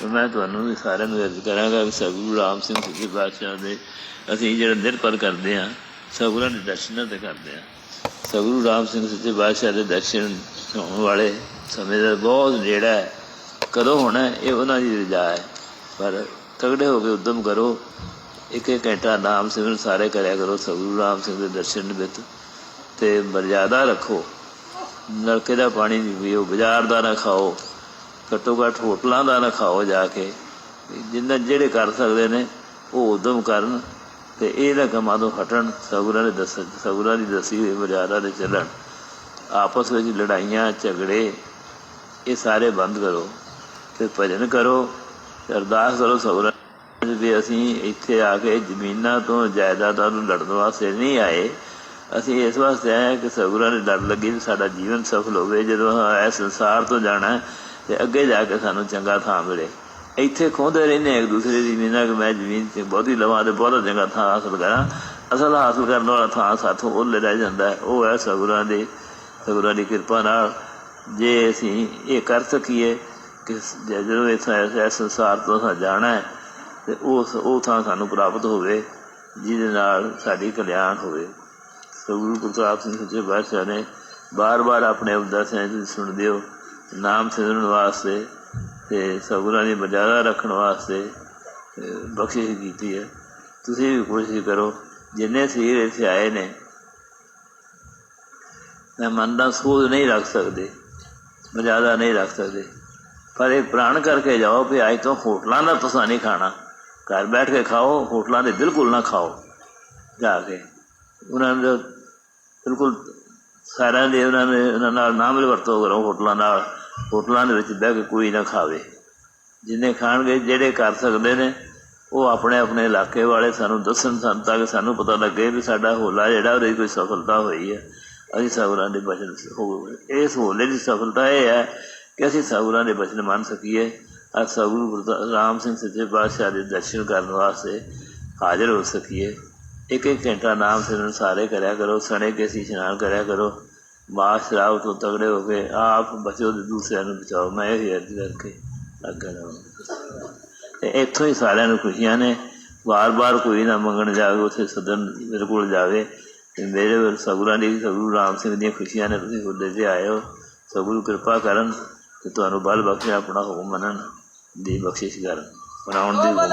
ਤੇ ਮੈਂ ਤੁਹਾਨੂੰ ਵੀ ਸਾਰਿਆਂ ਨੂੰ ਅਰਜ਼ ਕਰਾਂਗਾ ਕਿ ਸਤਿਗੁਰੂ ਰਾਮ ਸਿੰਘ ਸੱਚੇ ਪਾਤਸ਼ਾਹ ਦੇ ਅਸੀਂ ਜਿਹੜਾ ਨਿਰਭਰ ਕਰਦੇ ਹਾਂ ਸਤਿਗੁਰਾਂ ਦੇ ਦਰਸ਼ਨਾਂ ਤੇ ਕਰਦੇ ਹਾਂ। ਸਤਿਗੁਰੂ ਰਾਮ ਸਿੰਘ ਸੱਚੇ ਪਾਤਸ਼ਾਹ ਦੇ ਦਰਸ਼ਨ ਹੋਣ ਵਾਲੇ ਸਮੇਂ ਦਾ ਬਹੁਤ ਨੇੜਾ ਹੈ। ਕਦੋਂ ਹੋਣਾ ਇਹ ਉਹਨਾਂ ਦੀ ਰਜਾ ਹੈ। ਪਰ ਤਗੜੇ ਹੋ ਕੇ ਉਦਮ ਕਰੋ, ਇੱਕ ਇੱਕ ਘੰਟਾ ਨਾਮ ਸਿਮਰਨ ਸਾਰੇ ਕਰਿਆ ਕਰੋ ਸਤਿਗੁਰੂ ਰਾਮ ਸਿੰਘ ਦੇ ਦਰਸ਼ਨ ਵਿੱਚ ਤੇ ਮਰਜ਼ਾਦਾ ਰੱਖੋ। ਨਲਕੇ ਦਾ ਪਾਣੀ ਨਹੀਂ ਪੀਓ, ਬਾਜ਼ਾਰ ਦਾ ਨਾ ਖਾਓ। ਘੱਟੋ ਘੱਟ ਹੋਟਲਾਂ ਦਾ ਨਾ ਖਾਓ ਜਾ ਕੇ ਜਿੰਨਾ ਜਿਹੜੇ ਕਰ ਸਕਦੇ ਨੇ, ਉਹ ਉਦਮ ਕਰਨ ਤੇ ਇਹਨਾਂ ਕੰਮਾਂ ਤੋਂ ਹਟਣ ਸਗੁਰਾਂ ਦੇ ਦੱਸ ਸਤਿਗੁਰਾਂ ਦੀ ਦੱਸੀ ਹੋਈ ਮਰਜ਼ਾਦਾ ਦੇ ਚੱਲਣ, ਆਪਸ ਵਿੱਚ ਲੜਾਈਆਂ, ਝਗੜੇ, ਇਹ ਸਾਰੇ ਬੰਦ ਕਰੋ ਤੇ ਭਜਨ ਕਰੋ ਤੇ ਅਰਦਾਸ ਕਰੋ ਸਗੁਰਾਂ ਵੀ ਅਸੀਂ ਇੱਥੇ ਆ ਕੇ ਜ਼ਮੀਨਾਂ ਤੋਂ ਜਾਇਦਾਦਾਂ ਨੂੰ ਲੜਨ ਵਾਸਤੇ ਨਹੀਂ ਆਏ। ਅਸੀਂ ਇਸ ਵਾਸਤੇ ਆਏ ਕਿ ਸਗੁਰਾਂ ਦੇ ਡਰ ਲੱਗੇ ਵੀ ਸਾਡਾ ਜੀਵਨ ਸਫਲ ਹੋਵੇ, ਜਦੋਂ ਇਹ ਸੰਸਾਰ ਤੋਂ ਜਾਣਾ ਤੇ ਅੱਗੇ ਜਾ ਕੇ ਸਾਨੂੰ ਚੰਗਾ ਥਾਂ ਮਿਲੇ। ਇੱਥੇ ਖੋਹਦੇ ਰਹਿੰਦੇ ਇੱਕ ਦੂਸਰੇ ਦੀ ਜ਼ਮੀਨਾਂ ਕਿ ਮੈਂ ਜ਼ਮੀਨ ਤੇ ਬਹੁਤੀ ਲਵਾਂ ਤੇ ਬਹੁਤਾ ਚੰਗਾ ਥਾਂ ਹਾਸਲ ਕਰਾਂ। ਅਸਲ ਹਾਸਲ ਕਰਨ ਵਾਲਾ ਥਾਂ ਸਾਥੋਂ ਉਹ ਰਹਿ ਜਾਂਦਾ ਹੈ। ਉਹ ਹੈ ਸਗੁਰਾਂ ਦੇ, ਸਗੁਰਾਂ ਦੀ ਕਿਰਪਾ ਨਾਲ। ਜੇ ਅਸੀਂ ਇਹ ਕਰ ਸਕੀਏ ਕਿ ਜਦੋਂ ਇਸ ਸੰਸਾਰ ਤੋਂ ਅਸੀਂ ਜਾਣਾ ਹੈ, ਤੇ ਉਸ, ਉਹ ਥਾਂ ਸਾਨੂੰ ਪ੍ਰਾਪਤ ਹੋਵੇ, ਜਿਹਦੇ ਨਾਲ ਸਾਡੀ ਕਲਿਆਣ ਹੋਵੇ। ਸਤਿਗੁਰੂ ਪ੍ਰਤਾਪ ਸਿੰਘ ਸੱਚੇ ਪਾਤਸ਼ਾਹ ਨੇ ਬਾਰ-ਬਾਰ ਆਪਣੇ ਉਪਦੇਸ਼ਾਂ ਵਿੱਚ ਸੁਣਦੇ ਹੋ। ਨਾਮ ਸਿਮਰਨ ਵਾਸਤੇ ਤੇ ਸਤਿਗੁਰਾਂ ਦੀ ਮਰਜ਼ਾਦਾ ਰੱਖਣ ਵਾਸਤੇ ਬਖਸ਼ਿਸ਼ ਕੀਤੀ ਹੈ। ਤੁਸੀਂ ਵੀ ਕੋਸ਼ਿਸ਼ ਕਰੋ, ਜਿੰਨੇ ਸਰੀਰ ਇੱਥੇ ਆਏ ਨੇ, ਮੈਂ ਮਨ ਦਾ ਸੋਧ ਨਹੀਂ ਰੱਖ ਸਕਦੇ ਮਜ਼ਾਦਾ ਨਹੀਂ ਰੱਖ ਸਕਦੇ। ਪਰ ਇਹ ਪ੍ਰਾਣ ਕਰਕੇ ਜਾਓ ਵੀ ਅੱਜ ਤੋਂ ਹੋਟਲਾਂ ਦਾ ਤੁਸੀਂ ਨਹੀਂ ਖਾਣਾ। ਘਰ ਬੈਠ ਕੇ ਖਾਓ, ਹੋਟਲਾਂ ਦੇ ਬਿਲਕੁਲ ਨਾ ਖਾਓ। ਜਾ ਕੇ ਉਹਨਾਂ ਦੇ ਬਿਲਕੁਲ ਸਾਰਿਆਂ ਦੇ ਉਹਨਾਂ ਨੇ ਉਹਨਾਂ ਨਾਲ ਨਾਮ ਮਿਲ ਵਰਤੋਂ ਕਰੋ ਹੋਟਲਾਂ ਨਾਲ। ਹੋਟਲਾਂ ਦੇ ਵਿੱਚ ਬਹਿ ਕੇ ਕੋਈ ਨਾ ਖਾਵੇ। ਜਿੰਨੇ ਖਾਣਗੇ, ਜਿਹੜੇ ਕਰ ਸਕਦੇ ਨੇ, ਉਹ ਆਪਣੇ ਆਪਣੇ ਇਲਾਕੇ ਵਾਲੇ ਸਾਨੂੰ ਦੱਸਣ, ਸਾਨੂੰ ਤਾਂ ਕਿ ਸਾਨੂੰ ਪਤਾ ਲੱਗੇ ਵੀ ਸਾਡਾ ਹੋਲਾ ਜਿਹੜਾ, ਉਹਦੇ 'ਚ ਕੋਈ ਸਫਲਤਾ ਹੋਈ ਹੈ। ਅਸੀਂ ਸਗੁਰਾਂ ਦੇ ਬਚਨ ਹੋ ਇਸ ਹੋਲੇ ਦੀ ਸਫਲਤਾ ਇਹ ਹੈ ਕਿ ਅਸੀਂ ਸਗੁਰਾਂ ਦੇ ਬਚਨ ਮੰਨ ਸਕੀਏ। ਅੱਜ ਸਗੁਰੂ ਗੁਰਦਾ- ਰਾਮ ਸਿੰਘ ਸੱਚੇ ਪਾਤਸ਼ਾਹ ਦੇ ਦਰਸ਼ਨ ਕਰਨ ਵਾਸਤੇ ਹਾਜ਼ਰ ਹੋ ਸਕੀਏ। ਇੱਕ ਇੱਕ ਘੰਟਾ ਨਾਮ ਸਿਮਰਨ ਸਾਰੇ ਕਰਿਆ ਕਰੋ, ਸਣੇ ਕੇ ਸੀ ਇਸ਼ਨਾਨ ਕਰਿਆ ਕਰੋ। ਮਾਸ ਸ਼ਰਾਬ ਤੋਂ ਤਗੜੇ ਹੋ ਕੇ ਆਪ ਬਚੋ ਤੇ ਦੂਸਰਿਆਂ ਨੂੰ ਬਚਾਓ। ਮੈਂ ਇਹ ਅਰਜ਼ ਕਰਕੇ ਲੱਗਾ ਰਹਾਂ ਤੇ ਇੱਥੋਂ ਹੀ ਸਾਰਿਆਂ ਨੂੰ ਖੁਸ਼ੀਆਂ ਨੇ। ਵਾਰ-ਵਾਰ ਕੋਈ ਨਾ ਮੰਗਣ ਜਾਵੇ ਉੱਥੇ ਸਦਨ ਮੇਰੇ ਕੋਲ ਜਾਵੇ। ਤੇ ਮੇਰੇ ਵੱਲ ਸਤਿਗੁਰਾਂ ਦੀ ਸਤਿਗੁਰੂ ਰਾਮ ਸਿੰਘ ਦੀਆਂ ਖੁਸ਼ੀਆਂ ਨੇ ਤੁਸੀਂ ਉਹਦੇ ਤੇ ਆਏ ਹੋ ਸਤਿਗੁਰੂ ਕਿਰਪਾ ਕਰਨ ਤੇ ਤੁਹਾਨੂੰ ਬਲ ਬਖਸ਼ੇ ਆਪਣਾ ਹੁਕਮ ਮੰਨਣ ਦੀ ਬਖਸ਼ਿਸ਼ ਕਰਨ। ਬਣਾਉਣ ਦੀ ਹੁਕਮ